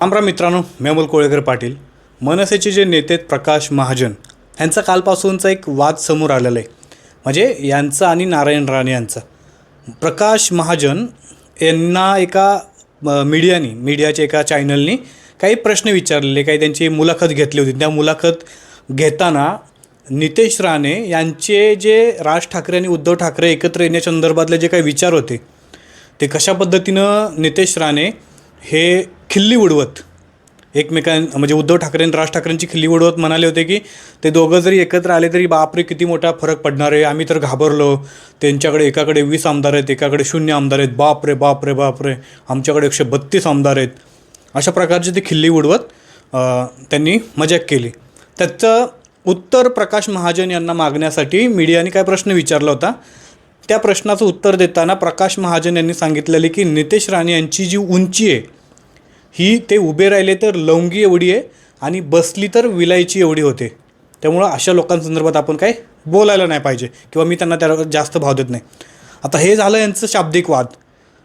रामराम मित्रांनो मेमल कोळेकर पाटील मनसेचे जे नेते प्रकाश महाजन यांचा कालपासूनचा एक वाद समोर आलेला आहे. म्हणजे यांचा आणि नारायण राणे यांचा. प्रकाश महाजन यांना एका मीडियानी मीडियाच्या एका चॅनलनी काही प्रश्न विचारलेले काही त्यांची मुलाखत घेतली होती. त्या मुलाखत घेताना नितेश राणे यांचे जे राज ठाकरे आणि उद्धव ठाकरे एकत्र येण्यासंदर्भातले जे काही विचार होते ते कशा पद्धतीनं नितेश राणे हे खिल्ली उडवत. एकमेकां म्हणजे उद्धव ठाकरे आणि राज ठाकरेंची खिल्ली उडवत म्हणाले होते की ते दोघं जरी एकत्र आले तरी बापरे किती मोठा फरक पडणार आहे. आम्ही तर घाबरलो. त्यांच्याकडे एकाकडे वीस आमदार आहेत एकाकडे शून्य आमदार आहेत. बापरे बापरे बापरे. आमच्याकडे एकशे बत्तीस आमदार आहेत. अशा प्रकारची ती खिल्ली उडवत त्यांनी मजाक केली. त्याचं उत्तर प्रकाश महाजन यांना मागण्यासाठी मीडियाने काय प्रश्न विचारला होता? त्या प्रश्नाचं उत्तर देताना प्रकाश महाजन यांनी सांगितलेले की नितेश राणे यांची जी उंची आहे ही ते उभे राहिले तर लवंगी एवढी आहे आणि बसली तर विलायची एवढी होते. त्यामुळं अशा लोकांसंदर्भात आपण काय बोलायला नाही पाहिजे किंवा मी त्यांना त्याला जास्त भाव देत नाही. आता हे झालं यांचं शाब्दिक वाद.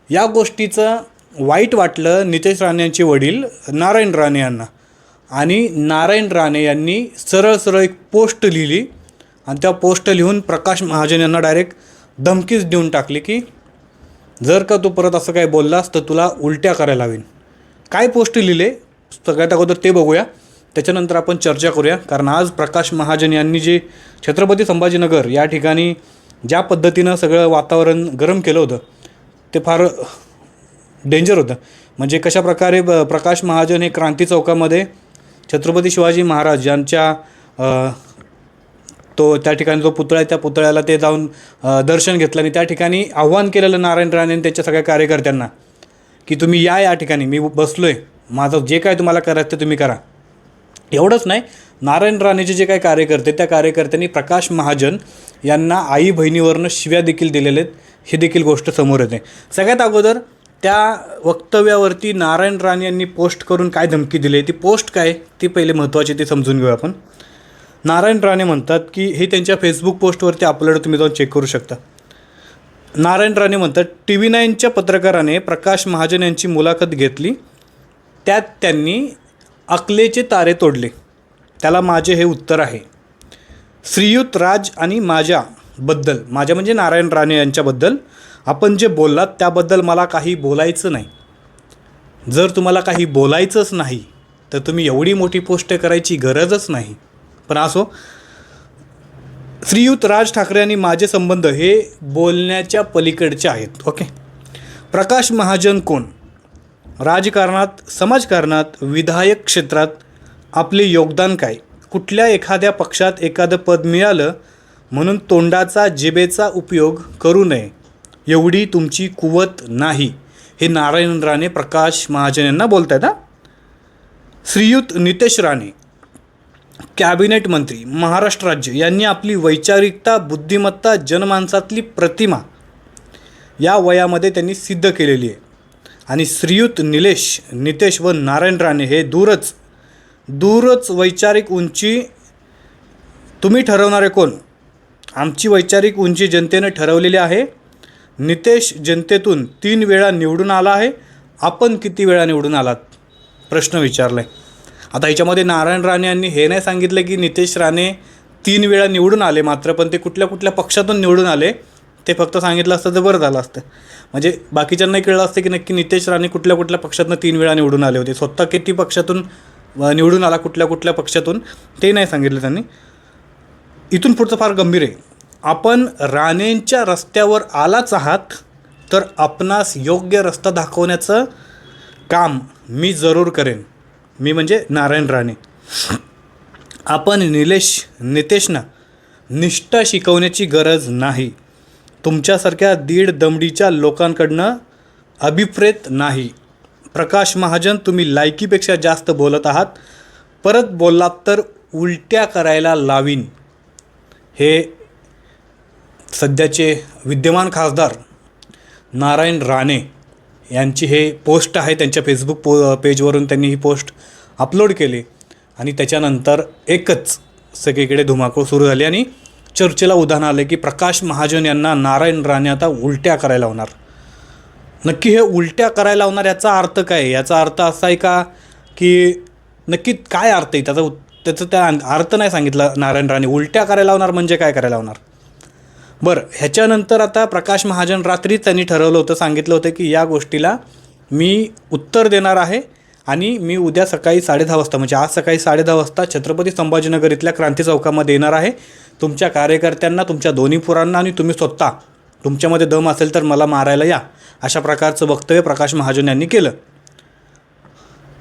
या गोष्टीचं वाईट वाटलं नितेश राणे यांचे वडील नारायण राणे यांना. आणि नारायण राणे यांनी सरळ सरळ एक पोस्ट लिहिली आणि त्या पोस्ट लिहून प्रकाश महाजन यांना डायरेक्ट धमकीच देऊन टाकली की जर का तू परत असं काय बोललास तर तुला उलट्या करायला हवीन काय पोस्ट लिहिले? सगळ्यात अगोदर ते बघूया. त्याच्यानंतर आपण चर्चा करूया. कारण आज प्रकाश महाजन यांनी जे छत्रपती संभाजीनगर या ठिकाणी ज्या पद्धतीनं सगळं वातावरण गरम केलं होतं ते फार डेंजर होतं. म्हणजे कशा प्रकारे ब- प्रकाश महाजन हे क्रांती चौकामध्ये छत्रपती शिवाजी महाराज यांच्या तो त्या ठिकाणी जो पुतळा आहे त्या पुतळ्याला ते जाऊन दर्शन घेतलं आणि त्या ठिकाणी आव्हान केलेलं नारायण राणे आणि त्यांच्या सगळ्या कार्यकर्त्यांना. की तुम्ही या या ठिकाणी. मी बसलो आहे माझं जे काय तुम्हाला करायचं ते तुम्ही करा. एवढंच नाही नारायण राणेचे जे काही कार्यकर्ते त्या कार्यकर्त्यांनी प्रकाश महाजन यांना आई बहिणीवरनं शिव्या देखील दिलेल्या आहेत. ही देखील गोष्ट समोर येते. सगळ्यात अगोदर त्या वक्तव्यावरती नारायण राणे यांनी पोस्ट करून काय धमकी दिली ती पोस्ट काय? ती पहिले महत्त्वाची ती समजून घेऊ आपण. नारायण राणे म्हणतात की हे त्यांच्या फेसबुक पोस्टवरती अपलोड तुम्ही जाऊन चेक करू शकता. नारायण राणे म्हणतात टी व्ही नाईनच्या पत्रकाराने प्रकाश महाजन यांची मुलाखत घेतली. त्यात त्यांनी अकलेचे तारे तोडले. त्याला माझे हे उत्तर आहे. श्रीयुत राज आणि माझ्याबद्दल माझ्या म्हणजे नारायण राणे यांच्याबद्दल आपण जे बोललात त्याबद्दल मला काही बोलायचं नाही. जर तुम्हाला काही बोलायचंच नाही तर तुम्ही एवढी मोठी पोस्ट करायची गरजच नाही. पण असो श्रीयुत राज ठाकरे आणि माझे संबंध हे बोलण्याच्या पलीकडचे आहेत ओके? प्रकाश महाजन कोण? राजकारणात समाजकारणात विधायक क्षेत्रात आपले योगदान काय? कुठल्या एखाद्या पक्षात एखादं पद मिळालं म्हणून तोंडाचा जिबेचा उपयोग करू नये एवढी तुमची कुवत नाही हे नारायण राणे प्रकाश महाजन यांना बोलत आहेत ना श्रीयुत नितेश राणे कॅबिनेट मंत्री महाराष्ट्र राज्य यांनी आपली वैचारिकता बुद्धिमत्ता जनमानसातली प्रतिमा या वयामध्ये त्यांनी सिद्ध केलेली आहे. आणि श्रीयुत निलेश नितेश व नारायण राणे हे दूरच दूरच वैचारिक उंची तुम्ही ठरवणारे कोण? आमची वैचारिक उंची जनतेनं ठरवलेली आहे. नितेश जनतेतून तीन वेळा निवडून आला आहे. आपण किती वेळा निवडून आलात? प्रश्न विचारला आहे आता ह्याच्यामध्ये नारायण राणे यांनी हे नाही सांगितलं की नितेश राणे तीन वेळा निवडून आले मात्र पण ते कुठल्या कुठल्या पक्षातून निवडून आले ते फक्त सांगितलं असतं तर बरं झालं असतं. म्हणजे बाकीच्यांनाही कळलं असतं की नक्की नितेश राणे कुठल्या कुठल्या पक्षातून तीन वेळा निवडून आले होते. स्वतः किती पक्षातून निवडून आला कुठल्या कुठल्या पक्षातून ते नाही सांगितलं त्यांनी. इथून पुढचं फार गंभीर आहे. आपण राणेंच्या रस्त्यावर आलाच आहात तर आपणास योग्य रस्ता दाखवण्याचं काम मी जरूर करेन. मी म्हणजे नारायण राणे. आपण निलेश नितेशना निष्ठा शिकवण्याची गरज नाही. तुमच्यासारख्या दीड दमडीच्या लोकांकडनं अभिप्रेत नाही. प्रकाश महाजन तुम्ही लायकीपेक्षा जास्त बोलत आहात. परत बोललात तर उलट्या करायला लावीन. हे सध्याचे विद्यमान खासदार नारायण राणे यांची हे पोस्ट आहे त्यांच्या फेसबुक पो पेजवरून त्यांनी ही पोस्ट अपलोड केली आणि त्याच्यानंतर एकच सगळीकडे धुमाकूळ सुरू झाली आणि चर्चेला उदाहरण आले की प्रकाश महाजन यांना नारायण राणे आता उलट्या करायला होणार नक्की हे उलट्या करायला होणार याचा अर्थ काय? याचा अर्थ असा आहे का की नक्की काय अर्थ आहे? त्याचा उत- त्याचं त्या अर्थ नाही सांगितलं नारायण राणे. उलट्या करायला होणार म्हणजे काय करायला होणार बरं ह्याच्यानंतर आता प्रकाश महाजन रात्री त्यांनी ठरवलं होतं सांगितलं होतं की या गोष्टीला मी उत्तर देणार आहे. आणि मी उद्या सकाळी साडेदहा वाजता म्हणजे आज सकाळी साडेदहा वाजता छत्रपती संभाजीनगर इथल्या क्रांती चौकामध्ये येणार आहे. तुमच्या कार्यकर्त्यांना तुमच्या दोन्ही पुरांना आणि तुम्ही स्वतः तुमच्यामध्ये दम असेल तर मला मारायला या अशा प्रकारचं वक्तव्य प्रकाश महाजन यांनी केलं.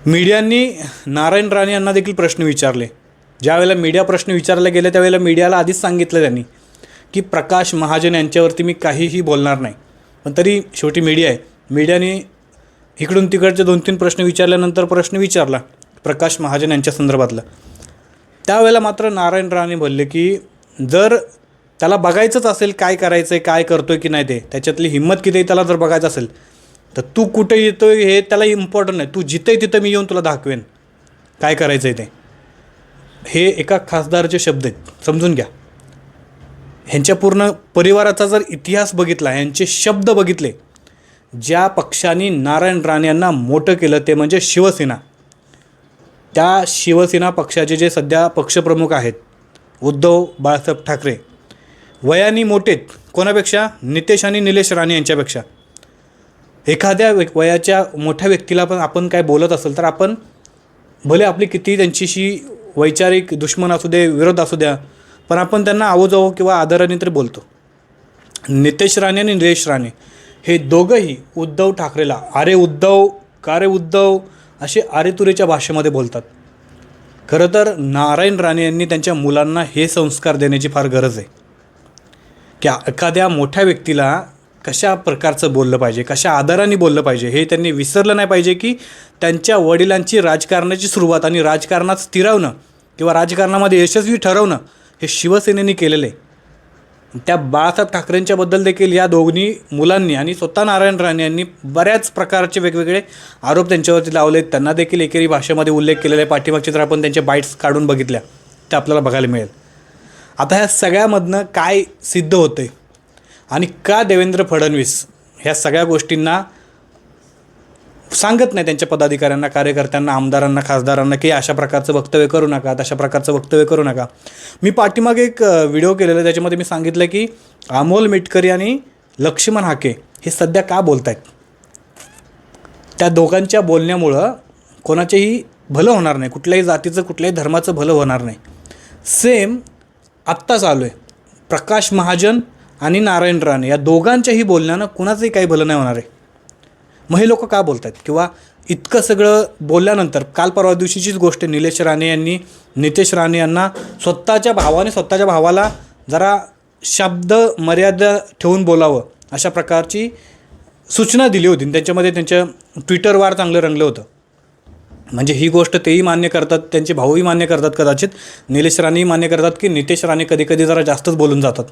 मीडियांनी नारायण राणे यांना देखील प्रश्न विचारले. ज्यावेळेला मीडिया प्रश्न विचारले गेले त्यावेळेला मीडियाला आधीच सांगितलं त्यांनी की प्रकाश महाजन यांच्यावरती मी काहीही बोलणार नाही. पण तरी शेवटी मीडिया आहे. मीडियाने इकडून तिकडचे दोन तीन प्रश्न विचारल्यानंतर प्रश्न विचारला प्रकाश महाजन यांच्या संदर्भातला. त्यावेळेला मात्र नारायण राणे बोलले की जर त्याला बघायचंच असेल काय करायचं आहे काय करतोय की नाही ते त्याच्यातली हिंमत किती आहे त्याला जर बघायचं असेल तर तू कुठे येतोय हे त्याला इम्पॉर्टंट नाही. तू जिथे तिथं मी येऊन तुला दाखवेन काय करायचं आहे ते. हे एका खासदारचे शब्द आहेत. समजून घ्या. ह्यांच्या पूर्ण परिवाराचा जर इतिहास बघितला ह्यांचे शब्द बघितले ज्या पक्षाने नारायण राणे यांना मोठं केलं ते म्हणजे शिवसेना. त्या शिवसेना पक्षाचे जे सध्या पक्षप्रमुख आहेत उद्धव बाळासाहेब ठाकरे वयाने मोठेत कोणापेक्षा? नितेश आणि निलेश राणे यांच्यापेक्षा. एखाद्या व्य- वयाच्या मोठ्या व्यक्तीला पण आपण काय बोलत असेल तर आपण भले आपली किती त्यांच्याशी वैचारिक दुश्मन असू दे विरोध असू द्या पण आपण त्यांना आவோजावो किंवा आदराने तरी बोलतो. नितेश राणे आणि निलेश राणे हे दोघंही उद्धव ठाकरेला अरे उद्धव का रे उद्धव असे आरेतुरेच्या भाषेमध्ये बोलतात. खरं तर नारायण राणे यांनी त्यांच्या मुलांना हे संस्कार देण्याची फार गरज आहे. की एखाद्या मोठ्या व्यक्तीला कशा प्रकारचं बोललं पाहिजे कशा आदराने बोललं पाहिजे हे त्यांनी विसरलं नाही पाहिजे की त्यांच्या वडिलांची राजकारणाची सुरुवात आणि राजकारणात स्थिरावणं किंवा राजकारणामध्ये यशस्वी ठरवणं हे शिवसेनेने केलेलं आहे. त्या बाळासाहेब ठाकरेंच्याबद्दल देखील या दोन्ही मुलांनी आणि स्वतः नारायण राणे यांनी बऱ्याच प्रकारचे वेगवेगळे आरोप त्यांच्यावरती लावले. आहेत त्यांना देखील एकेरी भाषेमध्ये उल्लेख केलेला. आहे पाठीमागचे जर आपण त्यांच्या बाईट्स काढून बघितल्या त्या आपल्याला बघायला मिळेल. आता ह्या सगळ्यामधनं काय सिद्ध होते आणि का देवेंद्र फडणवीस ह्या सगळ्या गोष्टींना सांगत नाही त्यांच्या पदाधिकाऱ्यांना कार्यकर्त्यांना आमदारांना खासदारांना की अशा प्रकारचं वक्तव्य करू नका तशा प्रकारचं वक्तव्य करू नका. मी पाठीमागे एक व्हिडिओ केलेला आहे त्याच्यामध्ये मी सांगितलं की अमोल मिटकरी आणि लक्ष्मण हाके हे सध्या का बोलत आहेत त्या दोघांच्या बोलण्यामुळं कोणाचेही भलं होणार नाही कुठल्याही जातीचं कुठल्याही धर्माचं भलं होणार नाही. सेम आत्ता चालू आहे प्रकाश महाजन आणि नारायण राणे या दोघांच्याही बोलण्यानं कुणाचंही काही भलं नाही होणार आहे. मग हे लोक का बोलत आहेत किंवा इतकं सगळं बोलल्यानंतर काल परवा दिवशीचीच गोष्ट निलेश राणे यांनी नितेश राणे यांना स्वतःच्या भावाने स्वतःच्या भावाला जरा शब्द मर्यादा ठेवून बोलावं अशा प्रकारची सूचना दिली होती. आणि त्याच्यामध्ये त्यांच्या ट्विटरवर चांगलं रंगलं होतं. म्हणजे ही गोष्ट तेही मान्य करतात त्यांचे भाऊही मान्य करतात कदाचित. निलेश राणेही मान्य करतात की नितेश राणे कधी कधी जरा जास्तच बोलून जातात.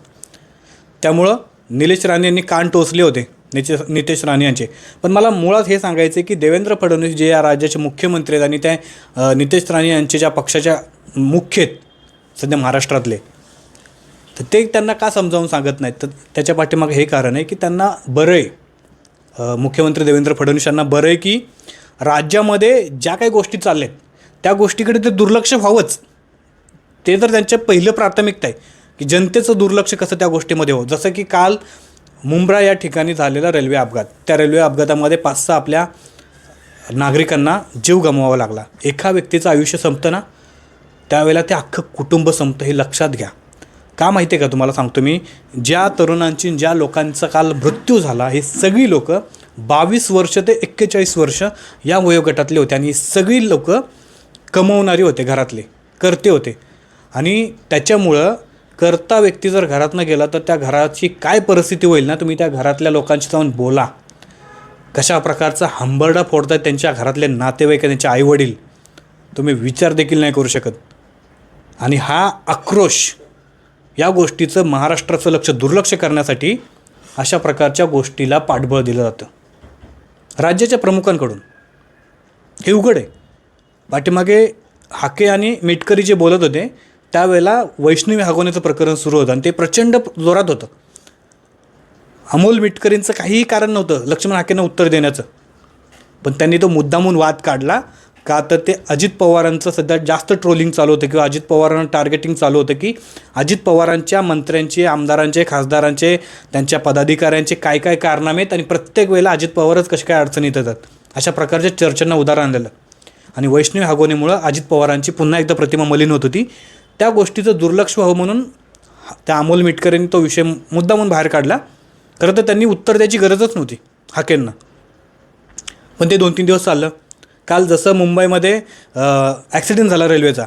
त्यामुळं निलेश राणे यांनी कान टोचले होते. नितेश नितेश राणे यांचे. पण मला मुळात हे सांगायचं आहे की देवेंद्र फडणवीस जे या राज्याचे मुख्यमंत्री आहेत आणि त्या नितेश राणे यांचे ज्या पक्षाच्या मुख्य आहेत सध्या महाराष्ट्रातले तर ते त्यांना का समजावून सांगत नाहीत? तर त्याच्या पाठीमागे हे कारण आहे की त्यांना बरं आहे मुख्यमंत्री देवेंद्र फडणवीस यांना बरं आहे की राज्यामध्ये ज्या काही गोष्टी चालल्या आहेत त्या गोष्टीकडे ते दुर्लक्ष व्हावंच. ते तर त्यांच्या पहिलं प्राथमिकता आहे की जनतेचं दुर्लक्ष कसं त्या गोष्टीमध्ये हो जसं की काल मुंब्रा या ठिकाणी झालेला रेल्वे अपघात. त्या रेल्वे अपघातामध्ये पाच सहा आपल्या नागरिकांना जीव गमवावा लागला. एका व्यक्तीचं आयुष्य संपतं ना त्यावेळेला ते अख्खं कुटुंब संपतं हे लक्षात घ्या. का माहिती आहे का तुम्हाला सांगतो मी? ज्या तरुणांची ज्या लोकांचा काल मृत्यू झाला हे सगळी लोक बावीस वर्ष ते एक्केचाळीस वर्ष या वयोगटातले होते आणि ही सगळी लोक कमवणारी होते घरातले करते होते. आणि त्याच्यामुळं करता व्यक्ती जर घरातनं गेला तर त्या घराची काय परिस्थिती होईल ना? तुम्ही त्या घरातल्या लोकांशी जाऊन बोला. कशा प्रकारचा हंबरडा फोडतात त्यांच्या घरातले नातेवाईक त्यांचे आईवडील? तुम्ही विचार देखील नाही करू शकत. आणि हा आक्रोश या गोष्टीचं महाराष्ट्राचं लक्ष दुर्लक्ष करण्यासाठी अशा प्रकारच्या गोष्टीला पाठबळ दिलं जातं. राज्याच्या प्रमुखांकडून. हे उघड आहे. पाठीमागे हाके आणि मेटकरी जे बोलत होते त्यावेळेला वैष्णवी हागवण्याचं प्रकरण सुरू होतं आणि ते प्रचंड जोरात होतं. अमोल मिटकरींचं काहीही कारण नव्हतं लक्ष्मण हाकेंना उत्तर देण्याचं. पण त्यांनी तो मुद्दामून वाद काढला का तर ते अजित पवारांचं सध्या जास्त ट्रोलिंग चालू होतं किंवा अजित पवारांना टार्गेटिंग चालू होतं की अजित पवारांच्या मंत्र्यांचे आमदारांचे खासदारांचे त्यांच्या पदाधिकाऱ्यांचे काय काय कारनामे आहेत आणि प्रत्येक वेळेला अजित पवारच कसे काय अडचणीत येतात. अशा प्रकारच्या चर्चांना उदाहरण आणलेलं आणि वैष्णवी हागोनेमुळं अजित पवारांची पुन्हा एकदा प्रतिमा मलिन होत होती. त्या गोष्टीचं दुर्लक्ष व्हावं म्हणून त्या अमोल मिटकरेंनी तो विषय मुद्दा म्हणून बाहेर काढला. खरं तर त्यांनी उत्तर द्यायची गरजच नव्हती हाकेंना. पण ते दोन तीन दिवस चाललं. काल जसं मुंबईमध्ये ॲक्सिडेंट झाला रेल्वेचा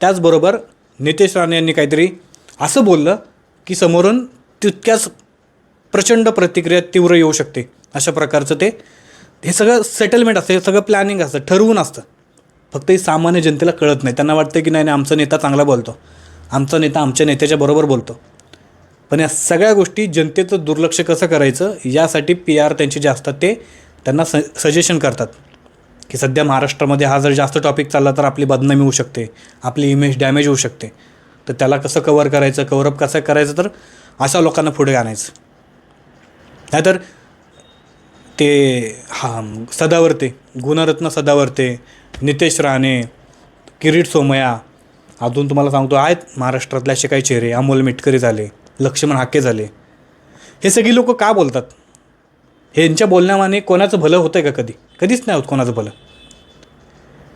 त्याचबरोबर नितेश राणे यांनी काहीतरी असं बोललं की समोरून तितक्याच प्रचंड प्रतिक्रिया तीव्र येऊ शकते अशा प्रकारचं ते हे सगळं सेटलमेंट असतं हे सगळं प्लॅनिंग असतं ठरवून असतं. फक्त हे सामान्य जनतेला कळत नाही. त्यांना वाटतं की नाही नाही आमचा नेता चांगला बोलतो. आमचा नेता आमच्या नेत्याच्या बरोबर बोलतो. पण या सगळ्या गोष्टी जनतेचं दुर्लक्ष कसं करायचं यासाठी पी आर त्यांचे जे असतात ते त्यांना स सजेशन करतात. की सध्या महाराष्ट्रामध्ये हा जर जास्त टॉपिक चालला तर आपली बदनामी होऊ शकते. आपली इमेज डॅमेज होऊ शकते. तर त्याला कसं कवर करायचं कवरअप कसं करायचं तर अशा लोकांना पुढे आणायचं. नाहीतर ते हा सदावर्ते गुणरत्न सदावर्ते नितेश राणे किरीट सोमया अजून तुम्हाला सांगतो आहेत महाराष्ट्रातले असे काही चेहरे अमोल मिटकरी झाले लक्ष्मण हाके झाले. हे सगळी लोक का बोलतात? ह्यांच्या बोलण्यामाने कोणाचं भलं होतं का कधी? कधीच नाही होत कोणाचं भलं.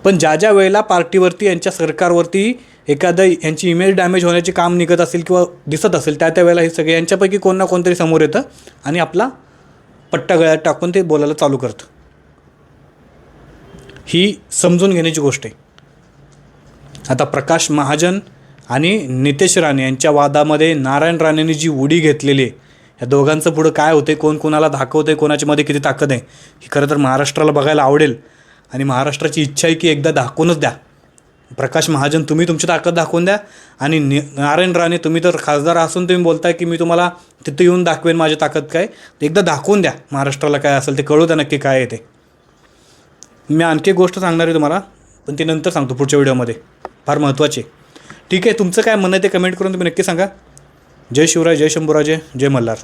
पण ज्या ज्या वेळेला पार्टीवरती यांच्या सरकारवरती एखादं यांची इमेज डॅमेज होण्याचे काम निघत असेल किंवा दिसत असेल त्या त्या वेळेला हे सगळे यांच्यापैकी कोण ना कोणतरी समोर येतं आणि आपला पट्टा गळ्यात टाकून ते बोलायला चालू करतं. ही समजून घेण्याची गोष्ट आहे. आता प्रकाश महाजन आणि नितेश राणे यांच्या वादामध्ये नारायण राणेंनी जी उडी घेतलेली आहे या दोघांचं पुढं काय होते कोण कोणाला दाखवते कोणाच्यामध्ये किती ताकद आहे ही खरं तर महाराष्ट्राला बघायला आवडेल. आणि महाराष्ट्राची इच्छा आहे की एकदा दाखवूनच द्या. प्रकाश महाजन तुम्ही तुमची ताकद दाखवून द्या. आणि नि नारायण राणे तुम्ही तर खासदार असून तुम्ही बोलताय की मी तुम्हाला तिथं येऊन दाखवेन माझी ताकद काय. एकदा दाखवून द्या महाराष्ट्राला काय असेल ते कळू द्या नक्की काय आहे ते. मी आणखी एक गोष्ट सांगणार आहे तुम्हाला पण ती नंतर सांगतो पुढच्या व्हिडिओमध्ये. फार महत्त्वाची आहे. ठीक आहे तुमचं काय म्हणणं आहे ते कमेंट करून तुम्ही नक्की सांगा. जय शिवराय जय शंभूराजे जय मल्हार.